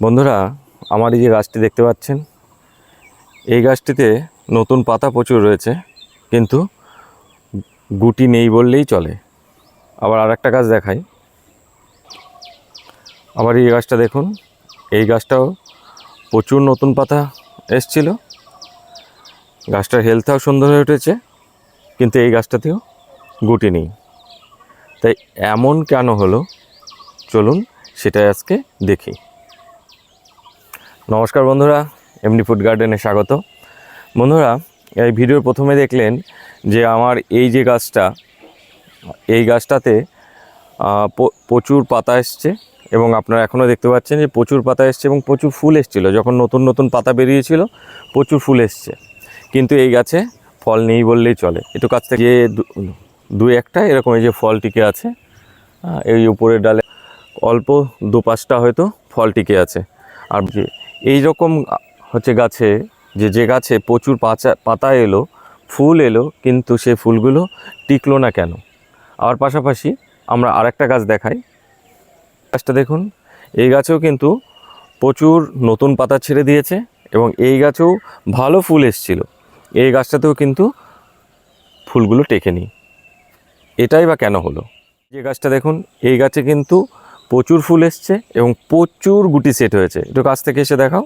বন্ধুরা, আমার এই যে গাছটি দেখতে পাচ্ছেন, এই গাছটিতে নতুন পাতা প্রচুর রয়েছে, কিন্তু গুটি নেই বললেই চলে। আবার আর একটা গাছ দেখাই। আবার এই গাছটা দেখুন, এই গাছটাও প্রচুর নতুন পাতা এসছিল। গাছটার হেলথটাও সুন্দর হয়ে উঠেছে, কিন্তু এই গাছটাতেও গুটি নেই। তাই এমন কেন হলো? চলুন সেটাই আজকে দেখি। নমস্কার বন্ধুরা এমডি ফুড গার্ডেনে স্বাগত। বন্ধুরা, এই ভিডিওর প্রথমে দেখলেন যে আমার এই যে গাছটা, এই গাছটাতে প্রচুর পাতা এসছে এবং আপনারা এখনও দেখতে পাচ্ছেন যে প্রচুর পাতা এসছে এবং প্রচুর ফুল এসছিল। যখন নতুন নতুন পাতা বেরিয়েছিল, প্রচুর ফুল এসছে। কিন্তু এই গাছে ফল নেই বললেই চলে। একটু কাছ থেকে যে দু- একটা এরকম এই যে ফল টিকে আছে এই উপরের ডালে অল্প দু পাঁচটা হয়তো ফল টিকে আছে। আর যে এই রকম হচ্ছে গাছে, যে যে গাছে প্রচুর পাচা, পাতা এলো, ফুল এলো, কিন্তু সে ফুলগুলো টিকলো না কেন? আর পাশাপাশি আমরা আরেকটা গাছ দেখাই। গাছটা দেখুন, এই গাছেও কিন্তু প্রচুর নতুন পাতা ছেড়ে দিয়েছে এবং এই গাছেও ভালো ফুল এসছিল। এই গাছটাতেও কিন্তু ফুলগুলো টেকেনি। এটাই বা কেন হলো? যে গাছটা দেখুন, এই গাছে কিন্তু প্রচুর ফুল এসছে এবং প্রচুর গুটি সেট হয়েছে। একটু কাছ থেকে এসে দেখাও।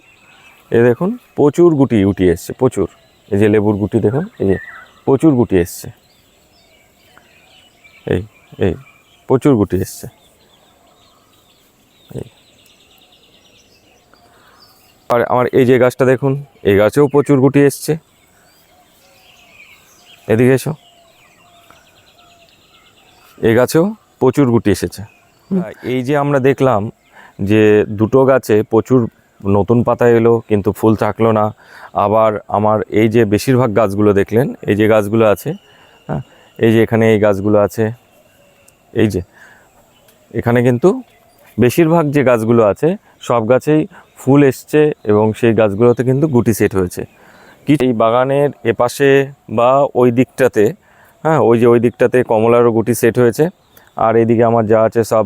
এ দেখুন, প্রচুর গুটি উটি এসছে, প্রচুর। এই যে লেবুর গুটি দেখুন, এই যে প্রচুর গুটি এসছে। এই এই, প্রচুর গুটি এসছে। আর আমার এই যে গাছটা দেখুন, এই গাছেও প্রচুর গুটি এসছে। এদিকে এসো। এই গাছেও প্রচুর গুটি এসেছে। এই যে আমরা দেখলাম যে দুটো গাছে প্রচুর নতুন পাতা এলো, কিন্তু ফুল থাকল না। আবার আমার এই যে বেশিরভাগ গাছগুলো দেখলেন, এই যে গাছগুলো আছে হ্যাঁ এই যে এখানে এই গাছগুলো আছে, এই যে এখানে কিন্তু বেশিরভাগ যে গাছগুলো আছে, সব গাছেই ফুল এসছে এবং সেই গাছগুলোতে কিন্তু গুটি সেট হয়েছে। কি এই বাগানের এপাশে বা ওই দিকটাতে হ্যাঁ ওই যে ওই দিকটাতে কমলারও গুটি সেট হয়েছে। আর এদিকে আমার যা আছে সব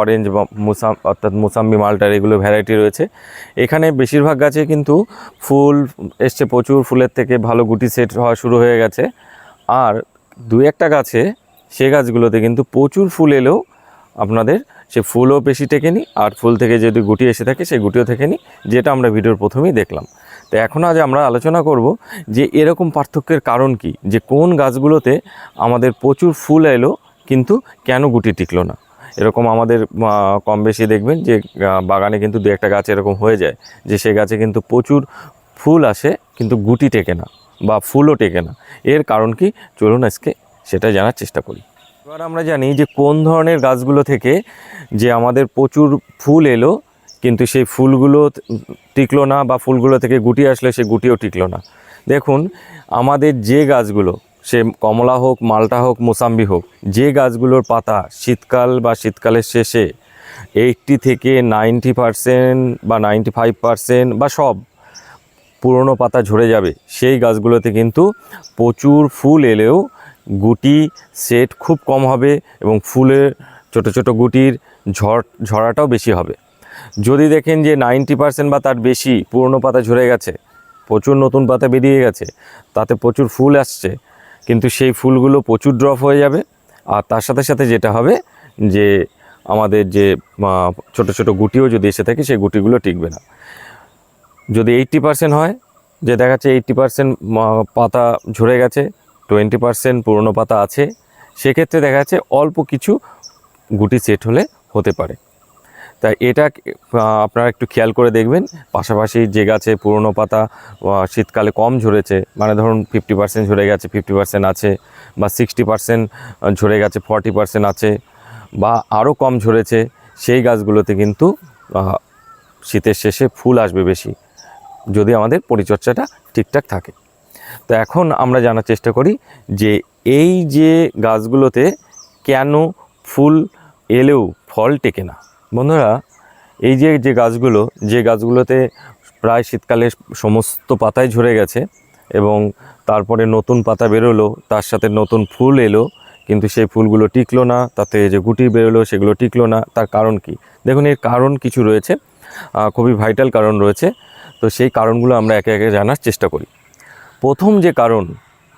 অরেঞ্জ বা মুসাম, অর্থাৎ মুসাম্বি মালটার এগুলো ভ্যারাইটি রয়েছে। এখানে বেশিরভাগ গাছে কিন্তু ফুল এসছে প্রচুর, ফুলের থেকে ভালো গুটি সেট হওয়া শুরু হয়ে গেছে। আর দু একটা গাছে সে গাছগুলোতে কিন্তু প্রচুর ফুল এলেও আপনাদের সে ফুলও বেশি টেকে টেকেনি আর ফুল থেকে যদি গুটি এসে থাকে সেই গুটিও থেকেনি যেটা আমরা ভিডিওর প্রথমেই দেখলাম। তো এখন আজ আমরা আলোচনা করব যে এরকম পার্থক্যের কারণ কি, যে কোন গাছগুলোতে আমাদের প্রচুর ফুল এলো কিন্তু কেন গুটি টিকলো না? এরকম আমাদের কম বেশি দেখবেন যে বাগানে কিন্তু দু একটা গাছ এরকম হয়ে যায় যে, সে গাছে কিন্তু প্রচুর ফুল আসে কিন্তু গুটি টেকে না বা ফুলও টেকে না। এর কারণ কি? চলুন আজকে সেটা জানার চেষ্টা করি। এবার আমরা জানি যে, কোন ধরনের গাছগুলো থেকে যে আমাদের প্রচুর ফুল এলো কিন্তু সেই ফুলগুলো টিকলো না বা ফুলগুলো থেকে গুটি আসলে সেই গুটিও টিকলো না। দেখুন, আমাদের যে গাছগুলো সে কমলা হোক, মালটা হোক, মোসাম্বি হোক, যে গাছগুলোর পাতা শীতকাল বা শীতকালের শেষে এইটটি থেকে নাইনটি পারসেন্ট বা নাইনটি ফাইভ পারসেন্ট বা সব পুরনো পাতা ঝরে যাবে, সেই গাছগুলোতে কিন্তু প্রচুর ফুল এলেও গুটি সেট খুব কম হবে এবং ফুলের ছোট ছোট গুটির ঝড়, ঝরাটাও বেশি হবে। যদি দেখেন যে নাইনটি পার্সেন্ট বা তার বেশি পুরনো পাতা ঝরে গেছে, প্রচুর নতুন পাতা বেরিয়ে গেছে, তাতে প্রচুর ফুল আসছে কিন্তু সেই ফুলগুলো প্রচুর ড্রপ হয়ে যাবে। আর তার সাথে সাথে যেটা হবে যে আমাদের যে ছোট ছোট গুটিও যদি এসে থাকে, সেই গুটিগুলো টিকবে না। যদি এইট্টি পার্সেন্ট হয়, যে দেখা যাচ্ছে এইট্টি পার্সেন্ট পাতা ঝরে গেছে টোয়েন্টি পার্সেন্ট পুরনো পাতা আছে, সেক্ষেত্রে দেখা যাচ্ছে অল্প কিছু গুটি সেট হলে হতে পারে। তাই এটা আপনারা একটু খেয়াল করে দেখবেন। পাশাপাশি যে গাছে পুরনো পাতা শীতকালে কম ঝরেছে মানে ধরুন ফিফটি পার্সেন্ট ঝরে গেছে ফিফটি পার্সেন্ট আছে, বা সিক্সটি পার্সেন্ট ঝরে গেছে ফর্টি পার্সেন্ট আছে, বা আরও কম ঝরেছে, সেই গাছগুলোতে কিন্তু শীতের শেষে ফুল আসবে বেশি, যদি আমাদের পরিচর্যাটা ঠিকঠাক থাকে। তো এখন আমরা জানার চেষ্টা করি যে এই যে গাছগুলোতে কেন ফুল এলেও ফল টেকে না? বন্ধুরা, এই যে যে গাছগুলো, যে গাছগুলোতে প্রায় শীতকালে সমস্ত পাতাই ঝরে গেছে এবং তারপরে নতুন পাতা বেরোলো, তার সাথে নতুন ফুল এলো, কিন্তু সেই ফুলগুলো টিকলো না, তাতে যে গুটি বেরোলো, সেগুলো টিকলো না, তার কারণ কি? দেখুন, এর কারণ কিছু রয়েছে খুবই ভাইটাল কারণ রয়েছে, তো সেই কারণগুলো আমরা একে একে জানার চেষ্টা করি। প্রথম যে কারণ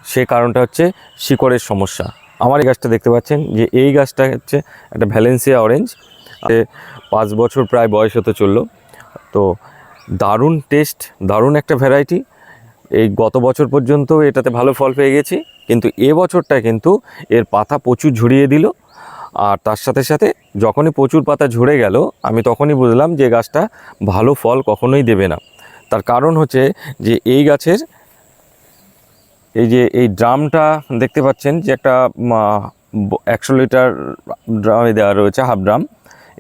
সেই কারণটা হচ্ছে শিকড়ের সমস্যা। আমার এই গাছটা দেখতে পাচ্ছেন যে, এই গাছটা হচ্ছে একটা ভ্যালেন্সিয়া অরেঞ্জ পাঁচ বছর প্রায় বয়স হতে চলল। তো দারুণ টেস্ট, দারুণ একটা ভ্যারাইটি। এই গত বছর পর্যন্ত এটাতে ভালো ফল পেয়ে গেছি, কিন্তু এ বছরটা কিন্তু এর পাতা প্রচুর ঝরিয়ে দিল। আর তার সাথে সাথে যখনই প্রচুর পাতা ঝরে গেল, আমি তখনই বুঝলাম যে গাছটা ভালো ফল কখনোই দেবে না। তার কারণ হচ্ছে যে এই গাছের এই যে এই ড্রামটা দেখতে পাচ্ছেন যে একটা একশো লিটার ড্রামে দেওয়া রয়েছে হাফ ড্রাম।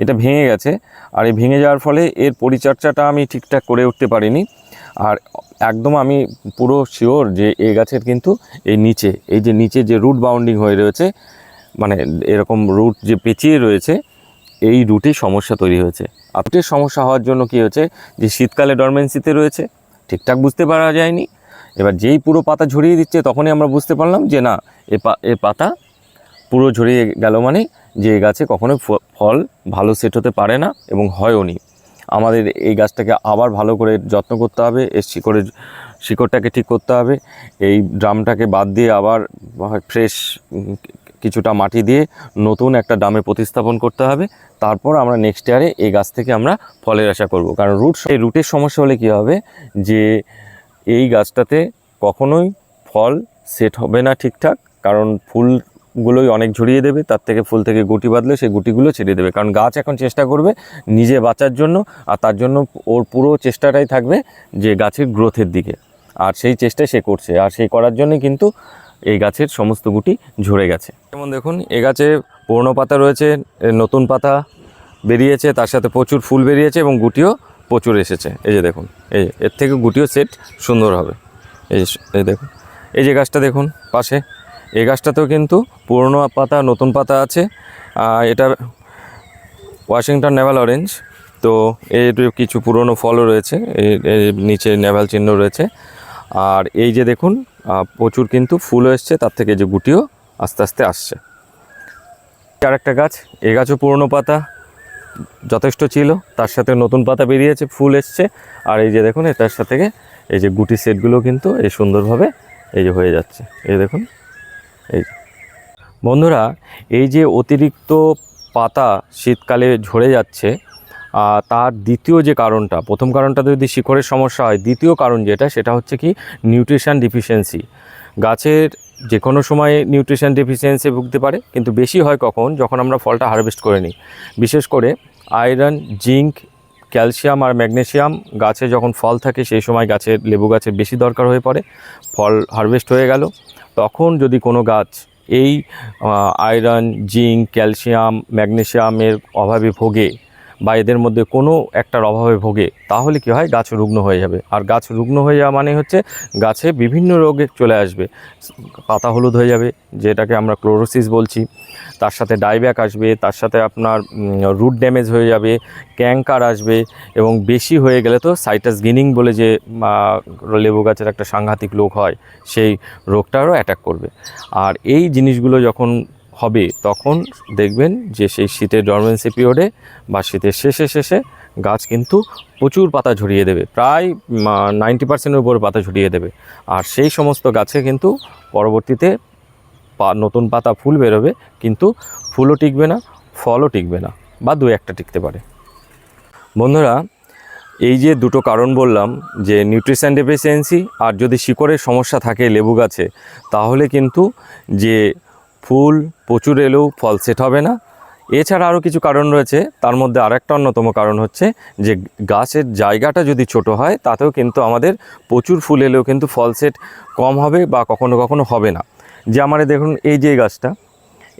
এটা ভেঙে গেছে। আর এই ভেঙে যাওয়ার ফলে এর পরিচর্যাটা আমি ঠিকঠাক করে উঠতে পারিনি। আর একদম আমি পুরো শিওর যে এই গাছের কিন্তু এই নিচে, এই যে নিচে যে রুট বাউন্ডিং হয়ে রয়েছে মানে এরকম রুট যে পেঁচিয়ে রয়েছে, এই রুটে সমস্যা তৈরি হয়েছে। আর রুটের সমস্যা হওয়ার জন্য কি হয়েছে যে শীতকালে ডরমেন্সিতে রয়েছে, ঠিকঠাক বুঝতে পারা যায়নি। এবার যেই পুরো পাতা ঝরিয়ে দিচ্ছে, তখনই আমরা বুঝতে পারলাম যে না, এ এ পাতা পুরো ঝরিয়ে গেল মানে যে এই গাছে কখনোই ফল ভালো সেট হতে পারে না এবং হয়ও নি। আমাদের এই গাছটাকে আবার ভালো করে যত্ন করতে হবে, এর শিকড়ের শিকড়টাকে ঠিক করতে হবে। এই ড্রামটাকে বাদ দিয়ে আবার ফ্রেশ কিছুটা মাটি দিয়ে নতুন একটা ড্রামে প্রতিস্থাপন করতে হবে। তারপর আমরা নেক্সট ইয়ারে এই গাছ থেকে আমরা ফলের আশা করব। কারণ রুট এই রুটের সমস্যা হলে কী হবে? যে এই গাছটাতে কখনোই ফল সেট হবে না ঠিকঠাক। কারণ ফুলগুলোই অনেক ঝরিয়ে দেবে, তার থেকে ফুল থেকে গুটি বাঁধলে সেই গুটিগুলো ছেড়ে দেবে। কারণ গাছ এখন চেষ্টা করবে নিজে বাঁচার জন্য, আর তার জন্য ওর পুরো চেষ্টাটাই থাকবে যে গাছের গ্রোথের দিকে। আর সেই চেষ্টাই সে করছে, আর সেই করার জন্যই কিন্তু এই গাছের সমস্ত গুটি ঝরে গেছে। যেমন দেখুন, এ গাছে পুরনো পাতা রয়েছে নতুন পাতা বেরিয়েছে, তার সাথে প্রচুর ফুল বেরিয়েছে এবং গুটিও প্রচুর এসেছে। এই যে দেখুন, এই এর থেকে গুটিও সেট সুন্দর হবে। এই এই দেখুন, এই যে গাছটা দেখুন, পাশে এই গাছটাতেও কিন্তু পুরনো পাতা, নতুন পাতা আছে। এটা ওয়াশিংটন নেভাল অরেঞ্জ তো এর কিছু পুরনো ফলও রয়েছে এর নিচে নেভাল চিহ্ন রয়েছে। আর এই যে দেখুন প্রচুর কিন্তু ফুলও এসছে, তার থেকে যে গুটিও আস্তে আস্তে আসছে। আর একটা গাছ, এ গাছও পুরনো পাতা, যথেষ্ট ছিল, তার সাথে নতুন পাতা বেরিয়েছে, ফুল এসছে। আর এই যে দেখুন, এটার সাথে এই যে গুটি সেটগুলো কিন্তু এই সুন্দরভাবে এই যে হয়ে যাচ্ছে। এই দেখুন। এই বন্ধুরা, এই যে অতিরিক্ত পাতা শীতকালে ঝরে যাচ্ছে তার দ্বিতীয় যে কারণটা, প্রথম কারণটা যদি শিকড়ের সমস্যা হয়, দ্বিতীয় কারণ যেটা, সেটা হচ্ছে কি নিউট্রিশান ডিফিসিয়েন্সি গাছের যে কোনো সময়ে নিউট্রিশন ডেফিসিয়েন্সি ভুগতে পারে, কিন্তু বেশি হয় কখন? যখন আমরা ফলটা হারভেস্ট করে নিই। বিশেষ করে আয়রন জিঙ্ক ক্যালসিয়াম আর ম্যাগনেসিয়াম গাছে যখন ফল থাকে, সেই সময় গাছের লেবু গাছের বেশি দরকার হয়ে পড়ে। ফল হারভেস্ট হয়ে গেল। তখন যদি কোনো গাছ এই আয়রন, জিঙ্ক, ক্যালসিয়াম, ম্যাগনেসিয়ামের অভাবে ভোগে বা এদের মধ্যে কোনো একটার অভাবে ভোগে, তাহলে কি হয়? গাছ রুগ্ন হয়ে যাবে। আর গাছ রুগ্ন হয়ে যাওয়া মানে হচ্ছে গাছে বিভিন্ন রোগে চলে আসবে। পাতা হলুদ হয়ে যাবে, যেটাকে আমরা ক্লোরোসিস বলছি। তার সাথে ডাইব্যাক আসবে, তার সাথে আপনার রুট ড্যামেজ হয়ে যাবে ক্যাঙ্কার আসবে এবং বেশি হয়ে গেলে তো সাইটাস গিনিং বলে যে লেবু গাছের একটা সাংঘাতিক রোগ হয়, সেই রোগটারও অ্যাটাক করবে। আর এই জিনিসগুলো যখন হবে, তখন দেখবেন যে সেই শীতের ডরমেন্সি পিরিয়ডে বা শীতের শেষে শেষে গাছ কিন্তু প্রচুর পাতা ঝরিয়ে দেবে, প্রায় নাইনটি পার্সেন্টের উপর পাতা ঝরিয়ে দেবে। আর সেই সমস্ত গাছে কিন্তু পরবর্তীতে নতুন পাতা ফুল বেরোবে, কিন্তু ফুলও টিকবে না, ফলও টিকবে না, বা দু একটা টিকতে পারে। বন্ধুরা, এই যে দুটো কারণ বললাম, যে নিউট্রিশন ডেফিসিয়েন্সি আর যদি শিকড়ের সমস্যা থাকে লেবু গাছে, তাহলে কিন্তু যে ফুল, প্রচুর এলেও ফল সেট হবে না। এছাড়া আরও কিছু কারণ রয়েছে, তার মধ্যে আরেকটা অন্যতম কারণ হচ্ছে যে গাছের জায়গাটা যদি ছোট হয়, তাতেও কিন্তু আমাদের প্রচুর ফুল এলেও কিন্তু ফল সেট কম হবে বা কখনো কখনো হবে না। যে আমার দেখুন, এই যে গাছটা,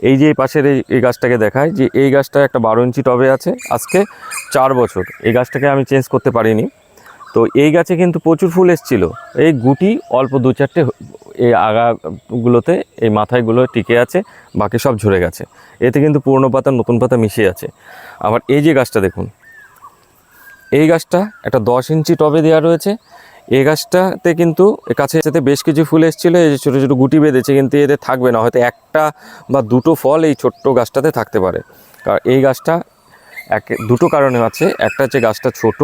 এই যে পাশের এই এই গাছটাকে দেখায় যে এই গাছটা একটা বারো ইঞ্চি টবে আছে, আজকে চার বছর। এই গাছটাকে আমি চেঞ্জ করতে পারিনি। তো এই গাছে কিন্তু প্রচুর ফুল এসেছিল। এই গুটি অল্প দু চারটে এই আগাগুলোতে এই মাথায়গুলো টিকে আছে, বাকি সব ঝরে গেছে। এতে কিন্তু পুরনো পাতা, নতুন পাতা মিশে আছে। আবার এই যে গাছটা দেখুন, এই গাছটা একটা দশ ইঞ্চি টবে দেওয়া রয়েছে। এই গাছটাতে কিন্তু কাছে সাথে বেশ কিছু ফুল এসেছিল, এই যে ছোটো ছোটো গুটি বেঁধেছে, কিন্তু এতে থাকবে না। হয়তো একটা বা দুটো ফল এই ছোট্ট গাছটাতে থাকতে পারে। কারণ এই গাছটা এক, দুটো কারণে আছে। একটা হচ্ছে গাছটা ছোট,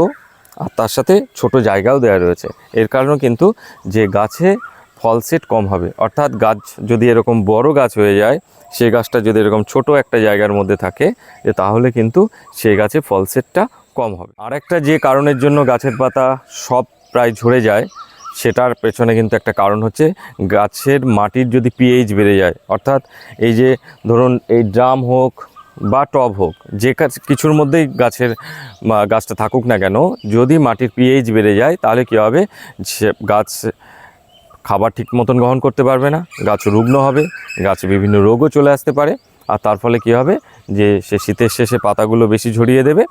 আর তার সাথে ছোট জায়গাও দেওয়া রয়েছে। এর কারণে কিন্তু যে গাছে ফল সেট কম হবে। অর্থাৎ গাছ যদি এরকম বড় গাছ হয়ে যায় সেই গাছটা যদি এরকম ছোট একটা জায়গার মধ্যে থাকে তাহলে কিন্তু সেই গাছে ফল সেটটা কম হবে। আর একটা যে কারণের জন্য গাছের পাতা সব প্রায় ঝরে যায়, সেটার পেছনে কিন্তু একটা কারণ হচ্ছে গাছের মাটির যদি পিএইচ বেড়ে যায়, অর্থাৎ এই যে ধরুন এই ড্রাম হোক বা টব হোক, যে কাজ কিছুর মধ্যেই গাছের গাছটা থাকুক না কেন, যদি মাটির পিএইচ বেড়ে যায়, তাহলে কী হবে? সে গাছ খাবার ঠিক মতন গ্রহণ করতে পারবে না, গাছ রুগ্ন হবে, গাছে বিভিন্ন রোগও চলে আসতে পারে, আর তার ফলে কী হবে? যে সে শীতের শেষে পাতাগুলো বেশি ঝরিয়ে দেবে,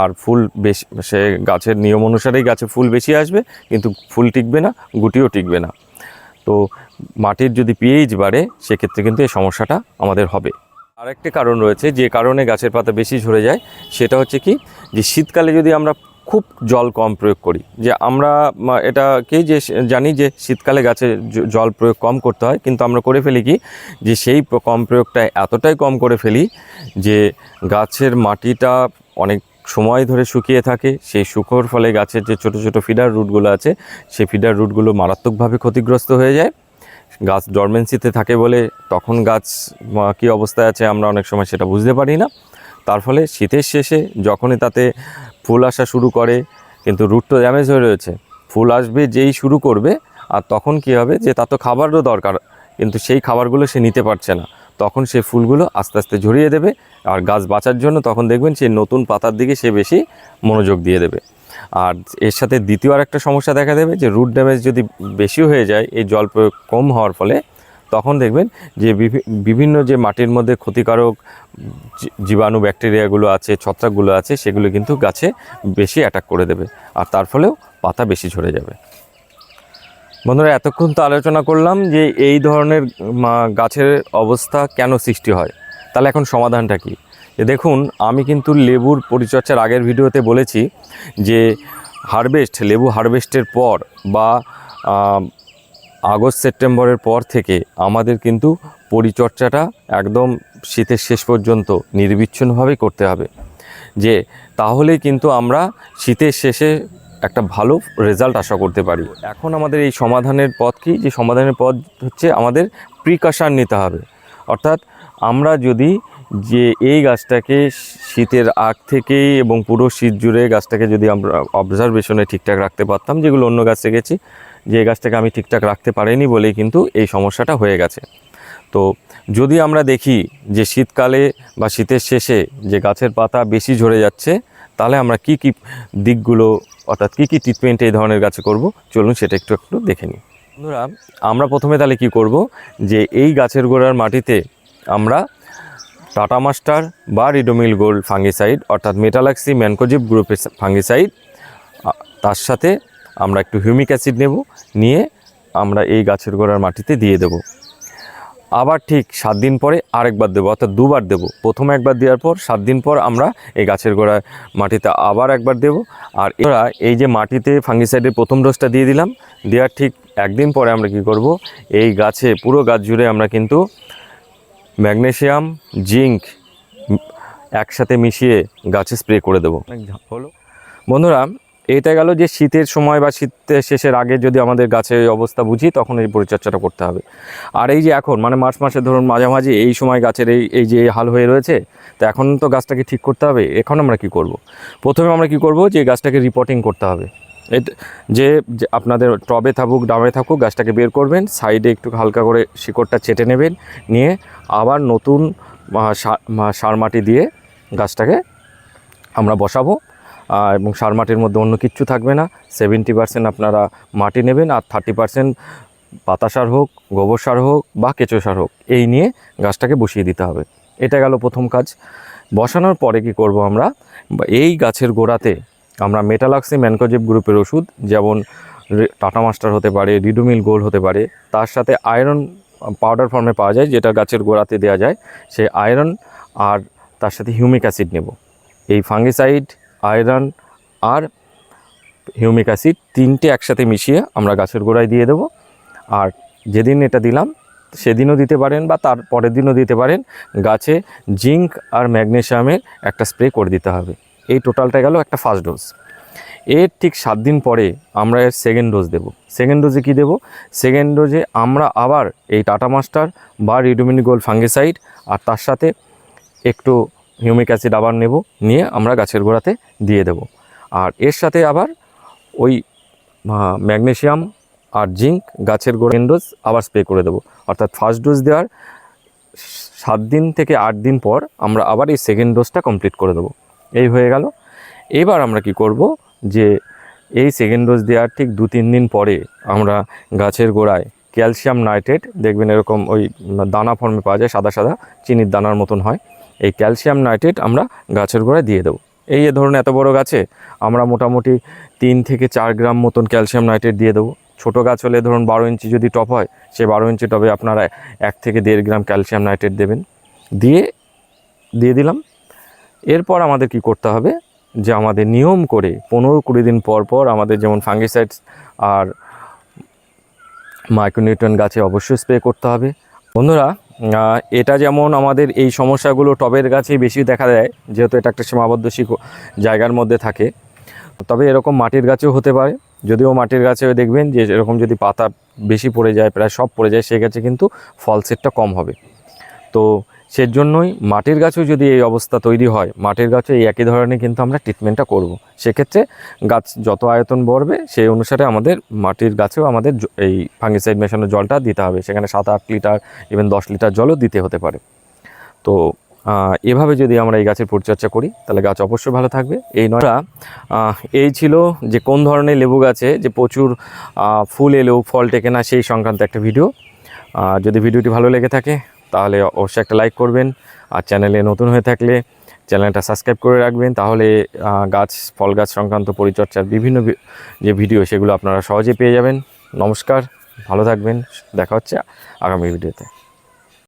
আর ফুল বেশি, সে গাছের নিয়ম অনুসারেই গাছে ফুল বেশি আসবে, কিন্তু ফুল টিকবে না, গুটিও টিকবে না। তো মাটির যদি পিএইচ বাড়ে, সেক্ষেত্রে কিন্তু এই সমস্যাটা আমাদের হবে। আরেকটি কারণ রয়েছে, যে কারণে গাছের পাতা বেশি ঝরে যায়, সেটা হচ্ছে কি? যে শীতকালে যদি আমরা খুব জল কম প্রয়োগ করি। যে আমরা মা, এটা কি যে জানি যে শীতকালে গাছে জল প্রয়োগ কম করতে হয় কিন্তু আমরা করে ফেলি কি? যে সেই কম প্রয়োগটা এতটাই কম করে ফেলি যে গাছের মাটিটা অনেক সময় ধরে শুকিয়ে থাকে সেই শুকোর ফলে গাছের যে ছোট ছোট ফিডার রুটগুলো আছে সেই ফিডার রুটগুলো মারাত্মকভাবে ক্ষতিগ্রস্ত হয়ে যায়। গাছ ডরমেন্সিতে থাকে বলে তখন গাছ কী অবস্থায় আছে আমরা অনেক সময় সেটা বুঝতে পারি না। তার ফলে শীতের শেষে যখনই তাতে ফুল আসা শুরু করে, কিন্তু রুট তো ড্যামেজ হয়ে রয়েছে। ফুল আসবে, যেই শুরু করবে, আর তখন কি হবে যে, তার তো খাবারও দরকার, কিন্তু সেই খাবারগুলো সে নিতে পারছে না। তখন সে ফুলগুলো আস্তে আস্তে ঝরিয়ে দেবে, আর গাছ বাঁচার জন্য তখন দেখবেন সেই নতুন পাতার দিকে সে বেশি মনোযোগ দিয়ে দেবে। আর এর সাথে দ্বিতীয় আর একটা সমস্যা দেখা দেবে যে রুট ড্যামেজ যদি বেশি হয়ে যায়, এই জল প্রয়োগ কম হওয়ার ফলে তখন দেখবেন যে বিভিন্ন যে মাটির মধ্যে ক্ষতিকারক জীবাণু ব্যাকটেরিয়াগুলো আছে, ছত্রাকগুলো আছে, সেগুলো কিন্তু গাছে বেশি অ্যাটাক করে দেবে। আর তার ফলেও পাতা বেশি ঝরে যাবে। বন্ধুরা, এতক্ষণ তো আলোচনা করলাম যে এই ধরনের গাছের অবস্থা কেন সৃষ্টি হয়। তাহলে এখন সমাধানটা কি? দেখুন, আমি কিন্তু লেবুর পরিচর্যার আগের ভিডিওতে বলেছি যে হারভেস্ট, লেবু হারভেস্টের পর বা আগস্ট, সেপ্টেম্বরের পর থেকে আমাদের কিন্তু পরিচর্চাটা একদম শীতের শেষ পর্যন্ত নির্বিচ্ছিন্নভাবেই করতে হবে। যে তাহলে কিন্তু আমরা শীতের শেষে একটা ভালো রেজাল্ট আশা করতে পারি। এখন আমাদের এই সমাধানের পথ কি? যে সমাধানের পথ হচ্ছে আমাদের প্রিকশন নিতে হবে। অর্থাৎ আমরা যদি যে এই গাছটাকে শীতের আগ থেকেই এবং পুরো শীত জুড়ে গাছটাকে যদি আমরা অবজারভেশনে ঠিকঠাক রাখতে পারতাম, যেগুলো অন্য গাছে গেছি যে এই গাছটাকে আমি ঠিকঠাক রাখতে পারিনি বলেই কিন্তু এই সমস্যাটা হয়ে গেছে। তো যদি আমরা দেখি যে শীতকালে বা শীতের শেষে যে গাছের পাতা বেশি ঝরে যাচ্ছে, তাহলে আমরা কি কি দিকগুলো, অর্থাৎ কি কি ট্রিটমেন্ট এই ধরনের গাছে করব? চলুন সেটা একটু একটু দেখে নিই। বন্ধুরা, আমরা প্রথমে তাহলে কি করব? যে এই গাছের গোড়ার মাটিতে আমরা টাটা মাস্টার বা রিডোমিল গোল্ড ফাঙ্গিসাইড, অর্থাৎ মেটালাক্সি ম্যানকোজিভ গ্রুপের ফাঙ্গিসাইড তার সাথে আমরা একটু হিউমিক অ্যাসিড নেব নিয়ে আমরা এই গাছের গোড়ার মাটিতে দিয়ে দেব। আবার ঠিক সাত দিন পরে আরেকবার দেবো অর্থাৎ দুবার দেবো। প্রথমে একবার দেওয়ার পর সাত দিন পর আমরা এই গাছের গোড়ায় মাটিতে আবার একবার দেব। আর এরা এই যে মাটিতে ফাঙ্গিসাইডের প্রথম ডোজটা দিয়ে দিলাম দেওয়ার ঠিক একদিন পরে আমরা কি করব এই গাছে পুরো গাছ জুড়ে আমরা কিন্তু ম্যাগনেশিয়াম জিঙ্ক একসাথে মিশিয়ে গাছে স্প্রে করে দেবো। হলো। বন্ধুরা এটা গেল যে শীতের সময় বা শীতের শেষের আগে যদি আমাদের এই অবস্থা বুঝি, তখন এই পরিচর্যাটা করতে হবে। আর এই যে এখন মানে মার্চ মাসে ধরুন মাঝামাঝি এই সময় গাছের এই এই যে হাল হয়ে রয়েছে, তো এখন তো গাছটাকে ঠিক করতে হবে, এখন আমরা কি করব। প্রথমে আমরা কি করব যে গাছটাকে রিপোর্টিং করতে হবে। যে আপনাদের টবে থাকুক, ডামে থাকুক, গাছটাকে বের করবেন, সাইডে একটু হালকা করে শিকড়টা চেটে নেবেন, নিয়ে আবার নতুন সার মাটি দিয়ে গাছটাকে আমরা বসাবো। এবং সার মাটির মধ্যে অন্য কিচ্ছু থাকবে না। সেভেন্টি পার্সেন্ট আপনারা মাটি নেবেন আর থার্টি পার্সেন্ট পাতা সার হোক, গোবর সার হোক বা কেঁচো সার হোক, এই নিয়ে গাছটাকে বসিয়ে দিতে হবে। এটা গেল প্রথম কাজ। বসানোর পরে কি করব আমরা? এই গাছের গোড়াতে আমরা মেটালাক্সি ম্যানকোজেব গ্রুপের ওষুধ, যেমন টাটা মাস্টার হতে পারে, রিডুমিল গোল্ড হতে পারে, তার সাথে আয়রন পাউডার ফর্মে পাওয়া যায়, যেটা গাছের গোড়াতে দেওয়া যায়। সে আয়রন আর তার সাথে হিউমিক অ্যাসিড নেব। এই ফাঙ্গিসাইড আয়রন আর হিউমিক অ্যাসিড তিনটে একসাথে মিশিয়ে আমরা গাছের গোড়ায় দিয়ে দেবো। আর যেদিন এটা দিলাম, সেদিনও দিতে পারেন বা তার পরের দিনও দিতে পারেন। গাছে জিঙ্ক আর ম্যাগনেশিয়ামের একটা স্প্রে করে দিতে হবে। এই টোটালটা গেল একটা ফার্স্ট ডোজ। এর ঠিক সাত দিন পরে আমরা এর সেকেন্ড ডোজ দেব। সেকেন্ড ডোজে কী দেবো? সেকেন্ড ডোজে আমরা আবার এই টাটা মাস্টার বা রিডোমিনি গোল্ড ফাঙ্গিসাইড আর তার সাথে একটু হিউমিক অ্যাসিড আবার নেব, নিয়ে আমরা গাছের গোড়াতে দিয়ে দেব। আর এর সাথে আবার ওই ম্যাগনেশিয়াম আর জিঙ্ক গাছের গোড়া ডোজ আবার স্প্রে করে দেবো। অর্থাৎ ফার্স্ট ডোজ দেওয়ার সাত দিন থেকে আট দিন পর আমরা আবার এই সেকেন্ড ডোজটা কমপ্লিট করে দেবো। এই হয়ে গেল। এবার আমরা কি করব যে এই সেকেন্ড ডোজ দেওয়ার ঠিক দু তিন দিন পরে আমরা গাছের গোড়ায় ক্যালসিয়াম নাইট্রেট দেখবেন এরকম ওই দানা ফর্মে পাওয়া যায়, সাদা সাদা চিনির দানার মতন হয় এই ক্যালসিয়াম নাইট্রেট আমরা গাছের গোড়ায় দিয়ে দেবো। এই ধরুন এত বড় গাছে আমরা মোটামুটি তিন থেকে চার গ্রাম মতন ক্যালসিয়াম নাইট্রেট দিয়ে দেবো। ছোটো গাছ হলে ধরুন বারো ইঞ্চি যদি টপ হয় সেই বারো ইঞ্চি টবে আপনারা এক থেকে দেড় গ্রাম ক্যালসিয়াম নাইট্রেট দেবেন। দিয়ে দিয়ে দিলাম। এরপর আমাদের কি করতে হবে যে আমাদের নিয়ম করে পনেরো কুড়ি দিন পর পর আমাদের যেমন ফাঙ্গিসাইডস আর মাইক্রোনিউট্রন গাছে অবশ্যই স্প্রে করতে হবে। বন্ধুরা এটা যেমন আমাদের এই সমস্যাগুলো টবের গাছে বেশি দেখা দেয়, যেহেতু এটা একটা সীমাবদ্ধ শিখ জায়গার মধ্যে থাকে। তবে এরকম মাটির গাছেও হতে পারে। যদিও মাটির গাছে দেখবেন যে এরকম যদি পাতা বেশি পড়ে যায়, প্রায় সব পড়ে যায়, সেক্ষেত্রে কিন্তু ফল সেটটা কম হবে। তো সেজন্যই মাটির গাছেও যদি এই অবস্থা তৈরি হয় মাটির গাছে এই একই ধরনের কিন্তু আমরা ট্রিটমেন্টটা করব। সেক্ষেত্রে গাছ যত আয়তন বাড়বে সেই অনুসারে আমাদের মাটির গাছেও আমাদের এই ফাঙ্গিসাইড মেশানো জলটা দিতে হবে। সেখানে সাত আট লিটার ইভেন দশ লিটার জলও দিতে হতে পারে। তো এভাবে যদি আমরা এই গাছের পরিচর্যা করি তাহলে গাছ অবশ্যই ভালো থাকবে। এই নয় আহ, এই ছিল যে কোন ধরনের লেবু গাছে যে প্রচুর ফুল এলেও ফল টেকে না সেই সংক্রান্ত একটা ভিডিও। যদি ভিডিওটি ভালো লেগে থাকে তাহলে অবশ্যই একটা লাইক করবেন। আর চ্যানেলে নতুন হয়ে থাকলে চ্যানেলটা সাবস্ক্রাইব করে রাখবেন। তাহলে গাছ, ফল গাছ সংক্রান্ত পরিচর্যার বিভিন্ন যে ভিডিও সেগুলো আপনারা সহজে পেয়ে যাবেন। নমস্কার, ভালো থাকবেন। দেখা হচ্ছে আগামী ভিডিওতে